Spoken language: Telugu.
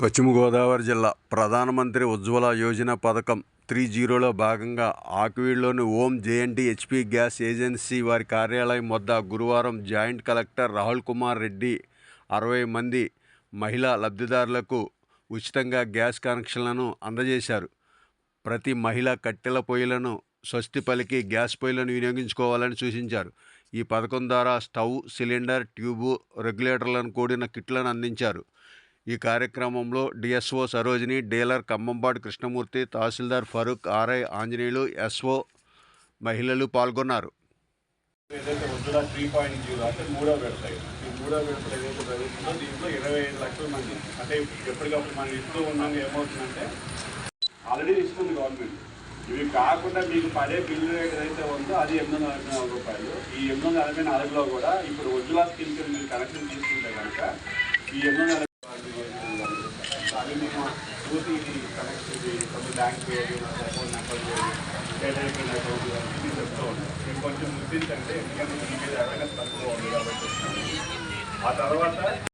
పశ్చిమ గోదావరి జిల్లా ప్రధానమంత్రి ఉజ్వల యోజన పథకం త్రీ జీరోలో భాగంగా ఆకివీడ్లోని Om JNT HP gas agency వారి కార్యాలయం వద్ద గురువారం జాయింట్ కలెక్టర్ రాహుల్ కుమార్ రెడ్డి అరవై మంది మహిళా లబ్ధిదారులకు ఉచితంగా గ్యాస్ కనెక్షన్లను అందజేశారు. ప్రతి మహిళ కట్టెల పొయ్యిలను స్వస్తి పలికి గ్యాస్ పొయ్యిలను వినియోగించుకోవాలని సూచించారు. ఈ పథకం ద్వారా స్టవ్ సిలిండర్ ట్యూబు రెగ్యులేటర్లను కూడిన కిట్లను అందించారు. ఈ కార్యక్రమంలో డిఎస్ఓ సరోజిని డీలర్ కమ్మంబాడు కృష్ణమూర్తి తహసీల్దార్ ఫరూక్ ఆర్ఐ ఆంజనేయులు ఎస్ఓ మహిళలు పాల్గొన్నారు. ఏదైతే త్రీ పాయింట్ జీరో అంటే మూడో ఈ మూడో ఏదైతే దీంట్లో ఇరవై ఐదు లక్షల మంది. అంటే ఎప్పటికప్పుడు మనం ఇస్తూ ఉన్నాం ఏమవుతుందంటే ఆల్రెడీ ఇస్తుంది గవర్నమెంట్ ఇవి కాకుండా మీకు పడే బిల్లు రేట్ ఏదైతే ఉందో అది ఎనిమిది వందల నాలుగు రూపాయలు. ఈ ఎనిమిది వందల నలభై నాలుగులో కూడా ఇప్పుడు ఉజ్వల స్కీమ్ మీరు కనెక్షన్ తీసుకుంటే కనుక ఈ ఎనిమిది మేము పూర్తి కనెక్ట్ కొన్ని బ్యాంక్ పేరు ఫోన్ నెంబర్ పేమెంట్ అకౌంట్ ఇవన్నీ చెప్తూ ఉంటాం కొంచెం ముద్రించండి ఎందుకంటే మీ మీద అవేర్నెస్ తక్కువ ఉంది కాబట్టి ఆ తర్వాత